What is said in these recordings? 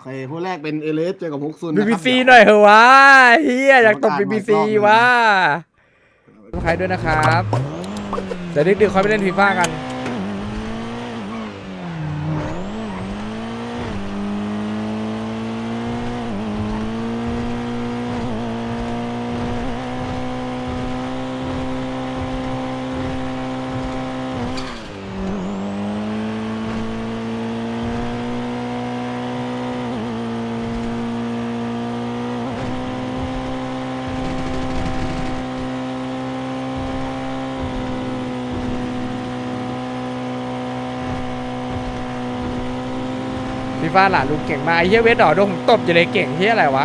เคผู้แรกเป็นเอเลสเจอกับฮกซุนบีนะบีครับซีเดี๋วหน่อยเหอะวะเฮียอยากตบประบีกาศบีซีใหม่รอบหนึ่งวะใครด้วยนะครับ เดี๋ยวดึกๆค่อยไปเล่นฟีฟ่ากัน ฟีฟ่าหลานลุงเก่งมาไอ้เฮียเวทดอโดนผมตบอยู่เลยเก่งเฮียอะไรวะ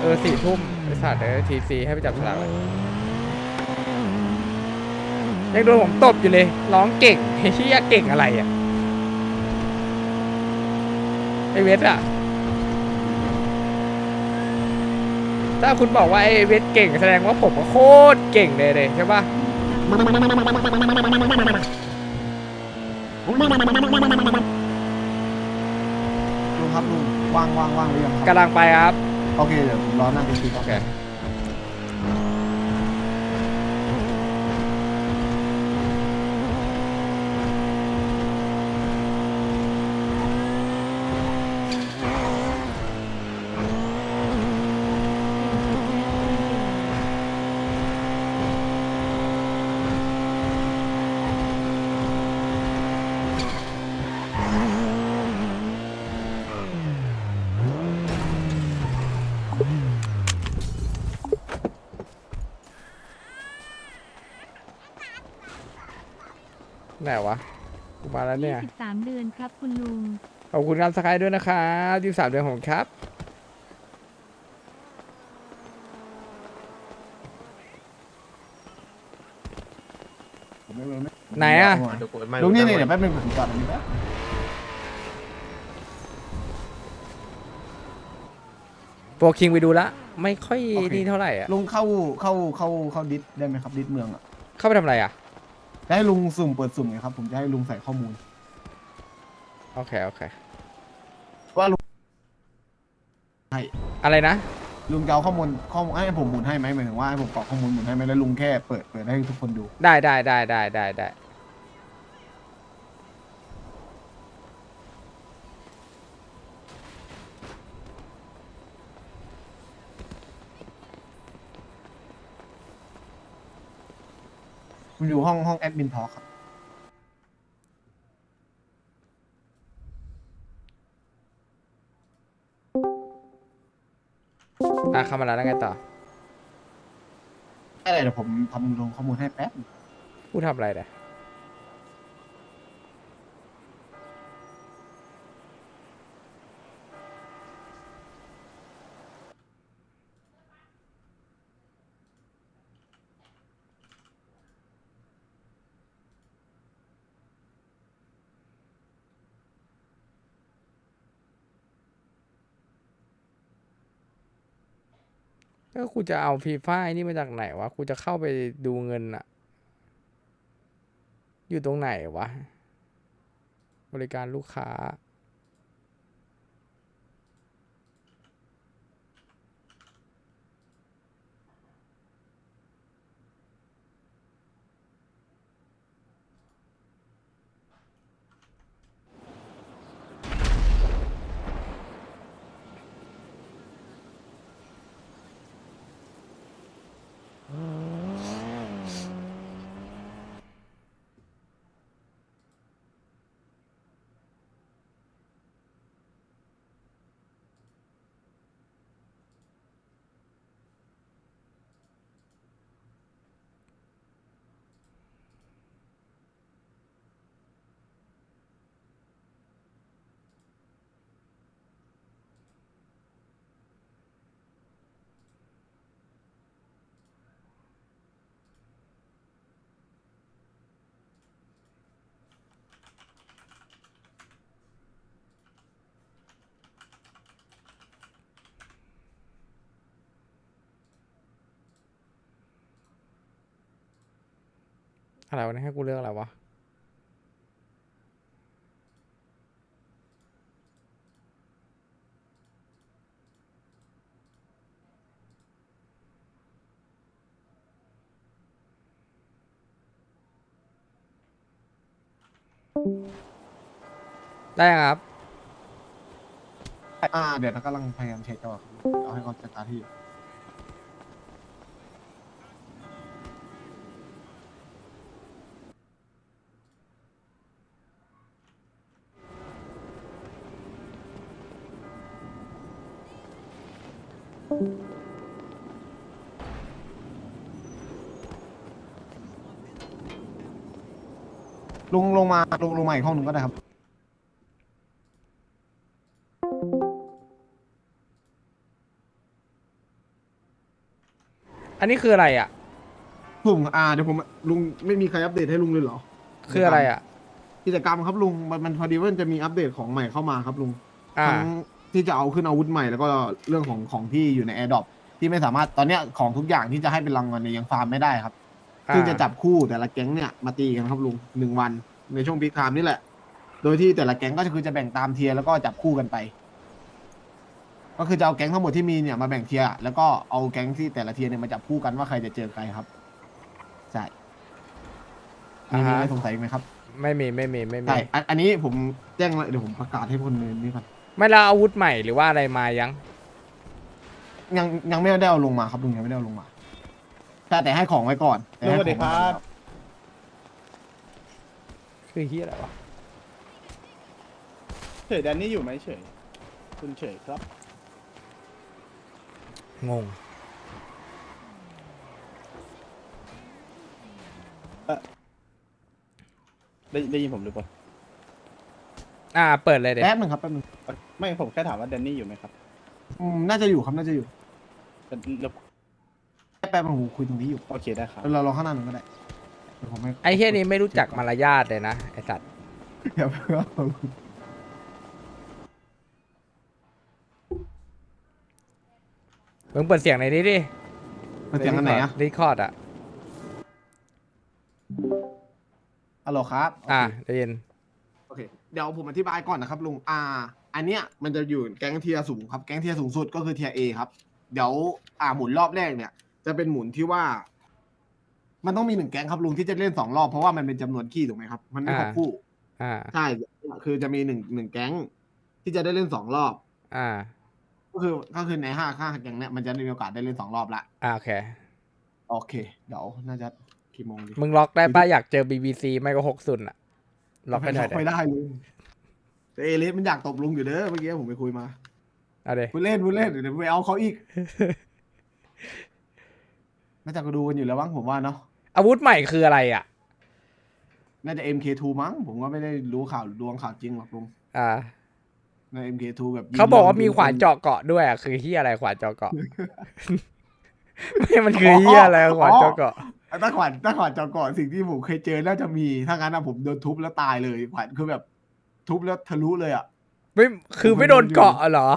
เออสี่ทุ่มไอ้สัตว์เออทีซีให้ไปจับฉลากเลยยังโดนผมตบอยู่เลย ร้องเก่งไอ้เฮียเก่งอะไรอะไอเวทอะถ้าคุณบอกว่าไอเวทเก่งแสดงว่าผมก็โคตรเก่งเลยเลยใช่ปะ ลุงครับลุง ว่างว่างว่างหรือยังครับกำลังไปครับ โอเค เดี๋ยวผมรอหน้าทีทีโอเค ไหนวะกูมาแล้วเนี่ย23 เดือนครับคุณลุง ขอบคุณการสกายด้วยนะครับยี่สามเดือนของครับ ผมไม่ไม่ไม่ไหนอะลุงนี่นี่เดี๋ยวแป๊บนึงผมจอดอันนี้แป๊บโปรคิงไปดูละไม่ค่อยนี่เท่าไหร่อะลุงเข้าเข้าเข้าเข้าดิสได้ไหมครับดิสเมืองอะเข้าไปทำอะไรอะ จะให้ลุงสุ่มเปิดสุ่มไงครับ ผมจะให้ลุงใส่ข้อมูล โอเค โอเค ว่าลุงให้อะไรนะ ลุงจะเอาข้อมูลข้อมูลให้ผมหมุนให้ไหมหมายถึงว่าให้ผมกรอกข้อมูลหมุนให้ไหมแล้วลุงแค่เปิดเปิดให้ทุกคนดู ได้ได้ได้ได้ได้ได้ ผมอยู่ห้องห้องแอดมินทอครับ อะเข้ามาแล้วแล้วไงต่อ อะไรเดี๋ยวผมทำลงข้อมูลให้แป๊บ พูดทำอะไรเนี่ย ก็กูจะเอาฟีฟ่านี่มาจากไหนวะกูจะเข้าไปดูเงินอะอยู่ตรงไหนวะ บริการลูกค้า อะไรวะนี่ให้กูเลือกอะไรวะได้ครับ อ่า เดี๋ยวเรากำลังพยายามเช็คจันว่เอาให้ก่อนจะตการที่ งลงมาลงลงมาอีกห้องหนึ่งก็ได้ครับ อันนี้คืออะไรอะ ผมอ่าเดี๋ยวผมลุงไม่มีใครอัปเดตให้ลุงเลยเหรอคืออะไรอะ กิจกรรมครับลุงมันมันพอดีว่ามันจะมีอัปเดตของใหม่เข้ามาครับลุงอ่า ทั้งที่จะเอาขึ้นอาวุธใหม่แล้วก็เรื่องของของที่อยู่ในแอร์ดรอปที่ไม่สามารถตอนเนี้ยของทุกอย่างที่จะให้เป็นรางวัลเนี่ยยังฟาร์มไม่ได้ครับ ซึ่งจะจับคู่แต่ละแก๊งเนี่ยมาตีกันครับลุงหนึ่งวัน ในช่วงพีคไทม์นี่แหละ โดยที่แต่ละแก๊งก็คือจะแบ่งตามเทียร์แล้วก็จับคู่กันไป ก็คือจะเอาแก๊งทั้งหมดที่มีเนี่ยมาแบ่งเทียร์แล้วก็เอาแก๊งที่แต่ละเทียร์เนี่ยมาจับคู่กันว่าใครจะเจอใครครับใช่มีมีอะไรสงสัยอีกไหมครับไม่มีไม่มีไม่มีใช่อันอันนี้ผมแจ้งเลยเดี๋ยวผมประกาศให้คนในนี้ก่อนไม่ละอาวุธใหม่หรือว่าอะไรมายัง ยังยังไม่ได้เอาลงมาครับลุงยังไม่ได้เอาลงมาแต่แต่ให้ของไว้ก่อนแต่ลุงให้สวัสดีของคไว้รัก่อนบ คือเฮียอะไรวะเฉยแดนนี่อยู่ไหมเฉย คุณเฉยครับ งง ได้ได้ยินผมหรือเปล่าอ่า เปิดเลยเด็แป๊บหนึงครับแป๊บหนึงไม่ผมแค่ถามว่าแดนนี่อยู่ไหมครับอืมน่าจะอยู่ครับน่าจะอยู่เป็นแล้วแป๊บหนึงผมคุยตรงนี้อยู่โอเคได้ครับ เรารอข้างหน้าหนึ่งก็ได้เดี๋ยวผมให้ไอ้เฮียนี้ไม่รู้จักมารยาทเลยนะไอสัตว์เดี๋ยวเพื่อเอามึงเปิดเสียงในนี้ดิมาเสียงกันไหนอะรีคอร์ดอะฮัลโหลครับโเคอ่าได้ยินโอเค เดี๋ยวผมอธิบายก่อนนะครับลุง อ่า อันเนี้ยมันจะอยู่แก๊งเทียร์สูงครับ แก๊งเทียร์สูงสุดก็คือเทียร์เอครับ เดี๋ยว อ่าหมุนรอบแรกเนี่ย จะเป็นหมุนที่ว่า มันต้องมีหนึ่งแก๊งครับลุงที่จะเล่นสองรอบเพราะว่ามันเป็นจำนวนขี้ถูกไหมครับ มันไม่ครบอ่าคู่ อ่า ใช่คือจะมีหนึ่งหนึ่งแก๊งที่จะได้เล่นสองรอบ อ่า ก็คือก็คือในห้าห้าแก๊งเนี่ยมันจะมีโอกาสได้เล่นสองรอบละอ่าโอเค โอเค เดี๋ยวน่าจะกี่โมงดีมึงล็อกได้ป่ะอยากเจอ BBC ไม่ก็หกซุนอะล็อกให้หน่อยไม่เด้ได้ลุงแต่เอเลสมันอยากตบลุงอยู่เด้อเมื่อกี้ผมไปคุยมาเอาเด้พูดเล่นพูดเล่นเดี๋ยวไปเอาเขาอีกน่าจะก็ดูกันอยู่แล้วมั้งผมว่าเนาะ อาวุธใหม่คืออะไรอะ น่าจะ MK2 มั้ง ผมก็ไม่ได้รู้ข่าวดวงข่าวจริงหรอกลุงอ่า ใน MK2 แบบยิงเขาบอกว่ายิงมีขวานเจาะเกาะด้วยอะคือเฮียอะไรขวานเจาะเกาะ ไม่มันคือเฮียอะไรขวานเจาะเกาะ ถ้าขวานถ้าขวานเจาะเกาะสิ่งที่ผมเคยเจอน่าจะมี ถ้างั้นนะผมโดนทุบแล้วตายเลยขวานคือแบบ ทุบแล้วทะลุเลยอะ ไม่คือไม่โดนเกาะเหรอ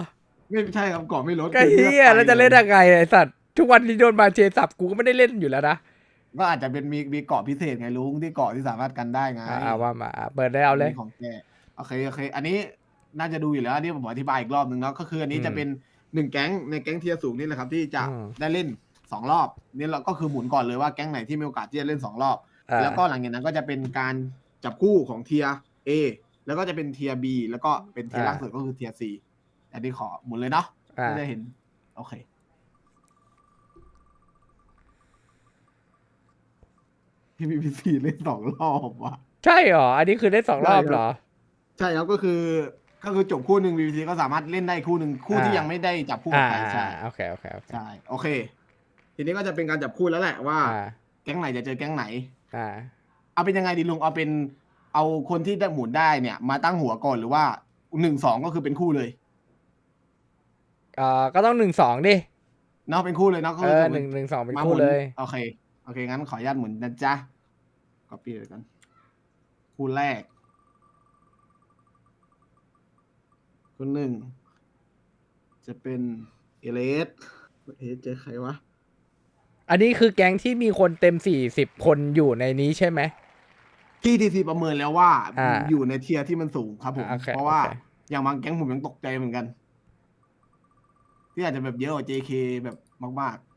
ไม่ใช่ครับเกาะไม่ลดก็เฮียแล้วจะเล่นยังไงไอสัตว์ทุกวันนี้โดนมาเชสับกูก็ไม่ได้เล่นอยู่แล้วนะ ก็อาจจะเป็นมีมีเกาะพิเศษไงลุงที่เกาะที่สามารถกันได้ไงอ่าเอาว่ามาอะเปิดได้เอาเลยนนี้ของแกโอเคโอเค อันนี้น่าจะดูอยู่แล้วอันนี้ผมอธิบายอีกรอบหนึ่งแล้วก็คืออันนี้อืมจะเป็นหนึ่งแก๊งในแก๊งเทียร์สูงนี่แหละครับที่จะอืมได้เล่นสองรอบนี่เราก็คือหมุนก่อนเลยว่าแก๊งไหนที่มีโอกาสที่จะเล่นสองรอบอ่าแล้วก็หลังจากนั้นก็จะเป็นการจับคู่ของเทียร์ A แล้วก็จะเป็นเทียร์ B แล้วก็เป็นเทียร์ล่างสุดก็คือเทียร์ C อันนี้ขอหมุนเลยเนาะอ่าก็จะเห็นโอเค พี่มีพีซีเล่นสองรอบว่ะ ใช่เหรอ อันนี้คือได้สองรอบเหรอ ใช่ครับก็คือก็คือจบคู่หนึ่ง BBC ก็สามารถเล่นได้คู่หนึ่งคู่ที่อ่ายัยังไม่ได้จับคู่กัอ่าบใครใช่โอเคโอเคโอเคใช่โอเค ทีนี้ก็จะเป็นการจับคู่แล้วแหละว่าอ่า แก๊งไหนจะเจอแก๊งไหนอ่าเอาเป็นยังไงดีลุงเอาเป็นเอาคนที่ได้หมุนได้เนี่ย มาตั้งหัวก่อนหรือว่าหนึ่งสองก็คือเป็นคู่เลยเอ่อก็ต้องหนึ่งสองดิเนาะเป็นคู่เลยเนาะก็เอคืออหนึ่งหนึ่งสองเป็นมาหคู่มุนเลยโอเค โอเค งั้นขออนุญาตหมุนนะจ๊ะก็ปีเลยกัน คู่แรกคู่หนึ่ง จะเป็นเอเลสเอะเจอใครวะ อันนี้คือแก๊งที่มีคนเต็มสี่สิบคนอยู่ในนี้ใช่ไหมที่ทีซีประเมินแล้วว่าอ่าอยู่ในเทียร์ที่มันสูงครับผมอ่าโอเคเพราะว่าโอเค อย่างบางแก๊งผมยังตกใจเหมือนกัน ที่อาจจะแบบเยอะกว่า JK แบบมากๆ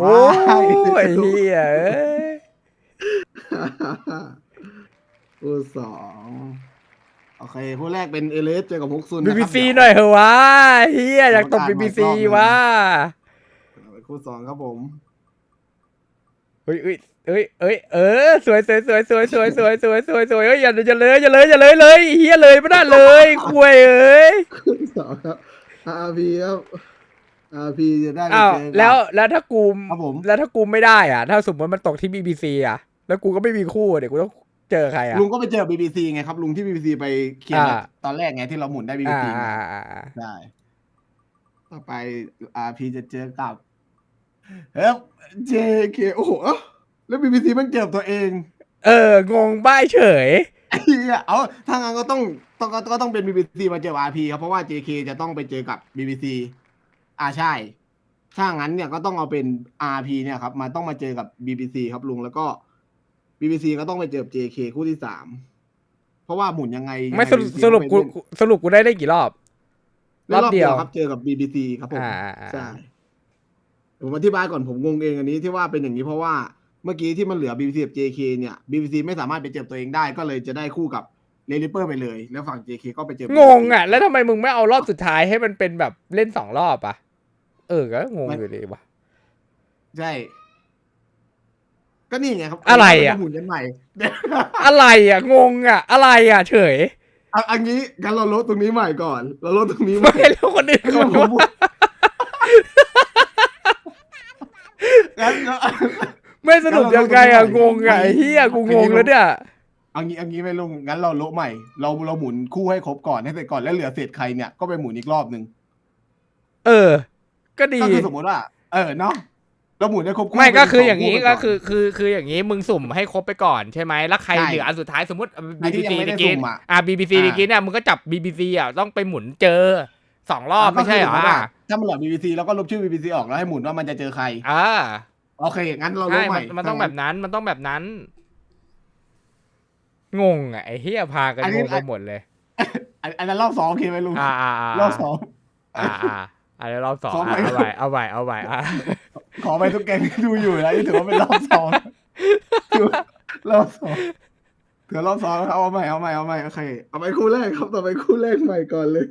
โอ้ว้ายยเฮียเอ้ยคู่สองโอเคคู่แรกเป็นเอเลสเจอกับฮกซุนบีนะบีครับซีเดี๋วหน่อยเหรอะวะเฮียอยากตบกรรบีมบีการซีมารอบหนึ่งวะคู่สองครับผมเฮ้ยเอ้ยเอ้ยเอ้ยเออสวยสวยสวยสวยสวยสวยสวยสวยสวยเฮ้ยอย่าอย่าเลยอย่าเลยอย่าเลยเลยเฮียเลยไม่ได้เลยคุยเอ้ยคู่สองครับ RP ครับ RP จะได้ไปอ้าวเจอกับ แล้วแล้วถ้ากูครับผม แล้วถ้ากูไม่ได้อะ ถ้าสมมติมันตกที่บีบีซีอะ แล้วกูก็ไม่มีคู่เดี๋ยวกูต้องเจอใครอะ ลุงก็ไปเจอ BBC ไงครับ ลุงที่ BBC ไปเคลียร์อ่า ตอนแรกไงที่เราหมุนได้อ่า BBC อ่ามาอ่าอ่าได้ ต่อไป RP จะเจอกับเฮ้ย JK โอ้โหแล้ว BBC มันเจอตัวเองเอองงบ้ายเฉย ไอ้เหี้ยเอาถ้างั้นก็ต้องต้องก็ก็ต้องเป็น BBC มาเจอ RP ครับเพราะว่า JK จะต้องไปเจอกับ BBC อ่าใช่ ถ้างั้นเนี่ยก็ต้องเอาเป็น RP เนี่ยครับ มาต้องมาเจอกับ BBC ครับลุงแล้วก็ BBC ก็ต้องไปเจอกับ JK คู่ที่สามเพราะว่าหมุนยังไงไม่ยังงสรุป BBC สรุปกูต้องไปเล่นสรุปกูได้ได้กี่รอบ รอบเดียวครับ เจอกับ BBC ครับผมอ่าอ่าอ่าใช่ผมอธิบายก่อนผมงงเองอันนี้ที่ว่าเป็นอย่างนี้เพราะว่าเมื่อกี้ที่มันเหลือ BBC กับ JK เนี่ย BBC ไม่สามารถไปเจอตัวเองได้ก็เลยจะได้คู่กับเลลิเปอร์ไปเลย แล้วฝั่ง JK ก็ไปเจองงอะ แล้วทำไมมึงไม่เอารอบสุดท้ายให้มันเป็นแบบเล่นสองรอบอะ เออก็งงอยู่ดีว่ะใช่ ก็นี่ไงครับอะไรอะหมุนกันใหม่ อะไรอะงงอะ อะไรอะ เฉยเอาอันนี้งั้นเราลดตรงนี้ใหม่ก่อน เราลดตรงนี้ใหม่ไม่แล้วคนอื่นคือเขาผมพูดงั้นก็ไม่สรุปยังไงอะงงอะไอ้เฮียกูงงแล้วเนี่ยเอางี้เอางี้ไม่ลุงงั้นเราโละใหม่ เราเราหมุนคู่ให้ครบก่อนให้เสร็จก่อนแล้วเหลือเศษใครเนี่ยก็ไปหมุนอีกรอบหนึ่งเออ ก็ดี ก็คือสมมติว่า เออเนาะเราหมุนให้ครบคู่ไม่ก็เป็นคือสอย่างนี้นี้ก็คือคือคืออย่างนี้มึงสุ่มให้ครบไปก่อนใช่ไหมแล้วใครใช่เหลืออันสุดท้ายสมมติไอ้ที่ BBC ยังไม่ได้ตะกี้สุ่มอะอะ BBC อ่าตะกี้เนี่ยมึงก็จับ BBC อะต้องไปหมุนเจอสองรอบไม่ใช่เหรอก็คืสติว่าอะถ้ามันเหลือ BBC แล้วก็ลบชื่อ BBC ออกแล้วให้หมุนว่ามันจะเจอใครอ่าโอเคงั้นเราลใช่บใหมัม่นมันต้องแบบนั้นมันต้องแบบนั้น งงอะไอ้เฮียพากันงงไปหมดเลยอันอันนั้นรอบสองโอเคไหมลุงอ่าอ่ารอบสองอ่า อ่าอันนี้รอบสองขออะไปเอาใหม่เอาใหม่เอาใหม่อะขอไปทุกแกงที่ดูอยู่นะนี่ถือว่าเป็นรอบสองถือว่ารอบสองถือรอบสองครับเอาใหม่เอาใหม่เอาใหม่โอเคเอาไปคู่แรกครับต่อไปคู่แรกใหม่ก่อนเลย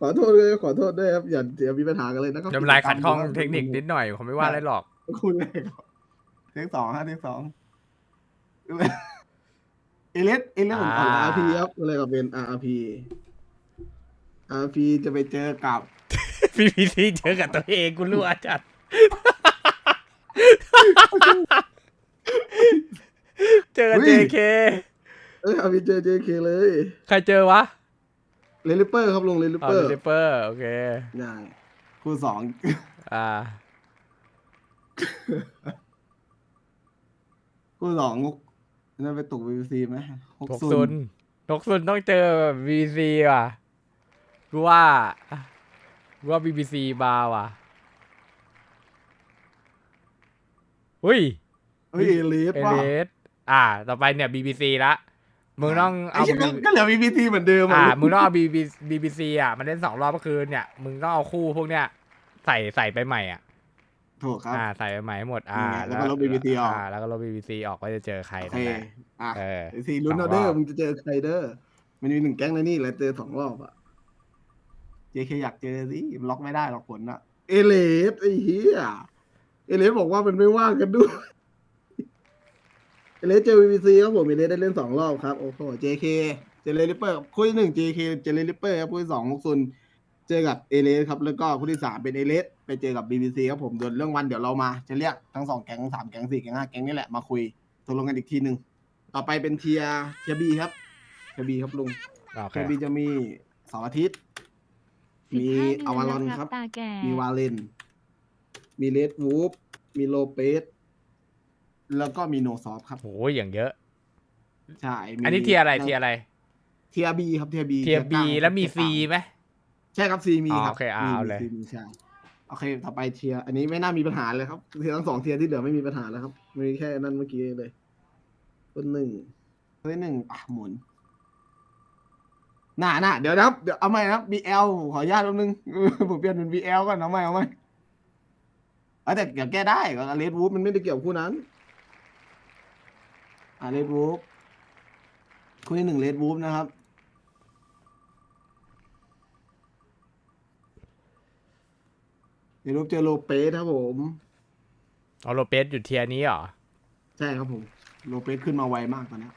ขอโทษเลยขอโทษด้วยครับอย่าอย่ามีปัญหากันเลยนะครับน้ำลายขัดข้องเทคนิคนิดหน่อยผมไม่ว่าอะไรหรอก คู่แรกครับเทคสองฮะเทคสองเอเลสเอเลสผมอ่านอ่าอาร์พีครับอะไรกับเป็นอาร์พีอาร์พีจะไปเจอกับ พีพีซีเจอกับตัวเองกูรู้อาจัดเจอเฮ้ย JK เอ้ยอาร์พีเจอเจเคเลยใครเจอวะเลลิเปอร์ครับลงเลลิอ๋อเปอร์เดเปอร์โอเคได้คู่สองอ่าคู่สองนั่นไปตกบีบีซีไหมทกซุนทกซุนต้องเจอบีบีซีว่ะกูว่ากู ว่าบีบีซีบาว่ะอุ้ยเฮ้ยเอเลสเอว่ะเลสอ่า ต่อไปเนี่ยบีบีซีละมึงต้องไอ้เอา เหี้ยก็ก็เหลือบีบีซีเหมือนเดิมอ่าอะมึงต้องเอาบีบีบีบีซีอะ มันเล่นสองรอบก็คือเนี่ย มึงต้องเอาคู่พวกเนี้ยใส่ใส่ไปใหม่อะ ถูกครับ อ่า ใส่ไปใหม่ให้หมด อ่านี่ไงแล้วก็ลบ BBC ออกอ่าแล้วก็ลบบีบีซีออกว่าจะเจอใครโอนั่เคนแหละอะเออ ไอซีลุ้นสอเอางเดอรอร์บมึงจะเจอใครเดอร์มันมีหนึ่งแก๊งในนี่แหละเจอสองรอบอะ เจเคอยากเจอสิล็อกไม่ได้หรอกผลอะเอเลสไอ้เหี้ยเอเลสบอกว่ามันไม่ว่างกันด้วย เอเลสเจอวีบีซีครับผมเอเลสได้เล่นสองรอบครับ โอ้โหเจเคเจเลลิปเปอร์คู่ที่หนึ่งเจเคเจเลลิปเปอร์ครับคู่ที่สองมุกซุนเจอกับเอเลสครับแล้วก็คู่ที่สามเป็นเอเลสไปเจอกับบีบีซีครับผมโดนเรื่องวันเดี๋ยวเรามา จะเรียกทั้งสองแก๊งสามแก๊งสี่แก๊งห้าแก๊งนี่แหละมาคุยตกลงกันอีกทีหนึ่งต่อไปเป็นเทียเทียบีครับเทียบีครับลุงโอเคเทียบีจะมีเสาร์อาทิตย์ มีอวารอนครับ ตาแก่มีวาเลน มีเลดวูฟ มีโลเปส แล้วก็มีโนซอฟครับ โอ้ยอย่างเยอะ ใช่มีอันนี้เทียร์อะไรเทียร์อะไรเทียบีครับเทียบีเทียร์บีแล้วมีซีไหม ใช่ครับซีมีครับอ๋อโอเคอ่ามีเอาเลย มี C มีใช่ โอเค ต่อไปเทียร์อันนี้ไม่น่ามีปัญหาเลยครับ เทียร์ทั้งสองเทียร์ที่เหลือไม่มีปัญหาแล้วครับ มีแค่นั้นเมื่อกี้เลยคนหนึ่งคนที่หนึ่งอะหมุน น่าน่าเดี๋ยวนะครับเดี๋ยวเอาใหม่นะครับ BL ขออนุญาตแป๊บนึง ผมเปลี่ยนเป็น BL ก่อนเอาใหม่เอาใหม่เออแต่เดี๋ยวแก้ได้ก็เลดวูฟมันไม่ได้เกี่ยวกับคู่นั้นอ่าเลดวูฟคู่ที่หนึ่งเลดวูฟนะครับเลดวูฟเจอโลเปสครับผมเอาโลเปสอยู่เทียร์นี้เหรอ ใช่ครับผม โลเปสขึ้นมาไวมากตอนเนี้ย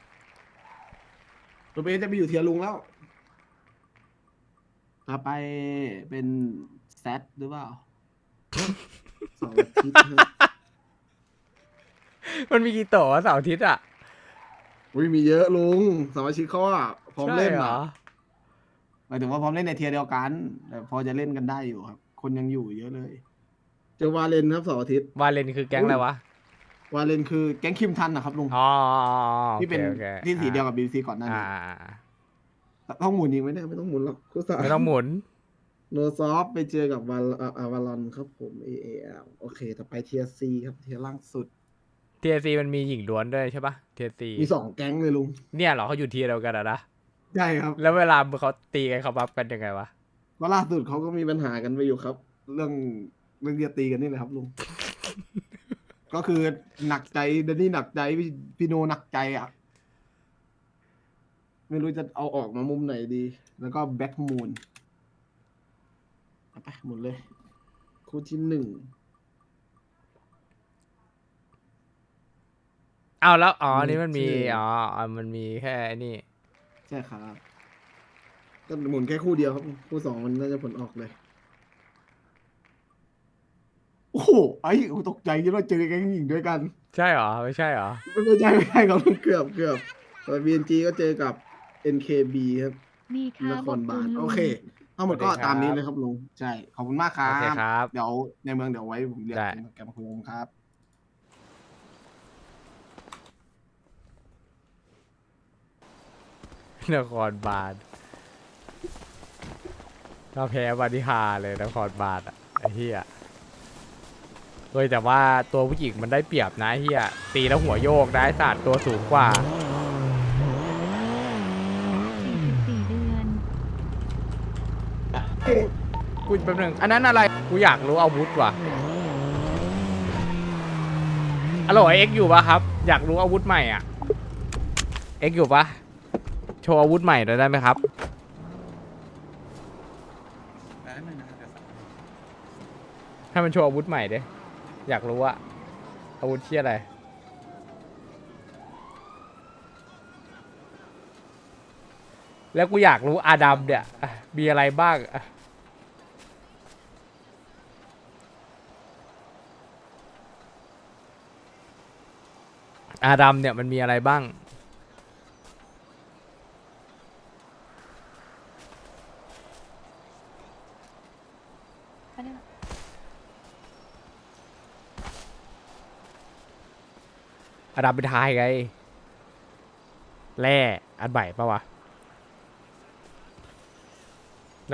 โลเปสจะไปอยู่เทียร์ลุงแล้ว ต่อไปเป็นแซดหรือเปล่าสองอาทิตย์ครับมันมีกี่โตะวะเสาร์อาทิตย์อะอุ้ยมีเยอะลุงสมาชิกเขาอะพร้อมเล่นใช่เหรอะอหมายถึงว่าพร้อมเล่นในเทียร์เดียวกันแต่พอจะเล่นกันได้อยู่ครับ คนยังอยู่เยอะเลย เจอวาเลนครับเสาร์อาทิตย์วาเลนคือแก๊งอะไรวะวาเลนคือแก๊งคิมทันนะครับลุงอ๋อที่เป็นโอคโอคที่สีเดียวกับบีซีก่อนหน้าอ่านี้อ่าอ่า ต้องหมุนยิงไหมเนี่ยไม่ต้องหมุนหรอกกูสาไม่ต้องหมุน โนซอฟไปเจอกับวาลอาวาลอนครับผม A A L โอเค ต่อไปเทียซีครับเทียล่างสุดเทียซีมันมีหญิงล้วนด้วยใช่ปะเทียซีมีสองแก๊งเลยลุงเนี่ยเหรอเขาอยู่เทียร์เดียวกันอะนะใช่ครับแล้วเวลาเขาตีกันเขาบัฟกันยังไงวะก็ล่าสุดเขาก็มีปัญหากันไปอยู่ครับ เรื่องเรื่องจะตีกันนี่แหละครับลุง ก็คือหนักใจเดนนี่หนักใจพี่พี่โนหนักใจอะ ไม่รู้จะเอาออกมามุมไหนดี แล้วก็แบ็กมูนไปหมดเลย คู่ที่หนึ่งเอาแล้ว อ๋อโอนี่มันมีเคอ๋ออ๋อมันมีแค่ไอ้นี่ ใช่ครับก็หมุนแค่คู่เดียวครับ คู่สองมันน่าจะผลออกเลย โอ้โหไอ้กูตกใจคิดว่าเจอแก๊งหญิงด้วยกัน ใช่เหรอ ไม่ใช่เหรอ ไม่ใช่ไม่ใช่ครับเกือบเกือบแต่ BNG ก็เจอกับ NKB ครับมีคนรัคบรบาลขบณลุงโอเคทั้งหมดก็สวัสดีครับตามนี้เลยครับลุงใช่ขอบคุณมากครัโอเคบครับ เดี๋ยวในเมืองเดี๋ยวไว้ผมเรียกได้ แกมาคุยกันครับ นครบาลถ้าแพ้บานิฮาเลยนครบาลอะไอ้เหี้ยเฮ้ยแต่ว่าตัวผู้หญิงมันได้เปรียบนะไอ้เหี้ยตีแล้วหัวโยกได้ศาสตร์ตัวสูงกว่า 44เดือน กูแป๊บนึงอันนั้นอะไร กูอยากรู้อาวุธว่ะอร่อยเอ็กอยู่ปะครับ อยากรู้อาวุธใหม่อะ เอ็กอยู่ปะโชว์อาวุธใหม่หน่อยได้ไหมครับให้มันโชว์อาวุธใหม่ดิอยากรู้ว่าอาวุธที่อะไร แล้วกูอยากรู้อาดัมเนี่ยอะมีอะไรบ้างอะ อาดัมเนี่ยมันมีอะไรบ้างอาดัมเป็นทายไง แร่อันใหม่ปะวะ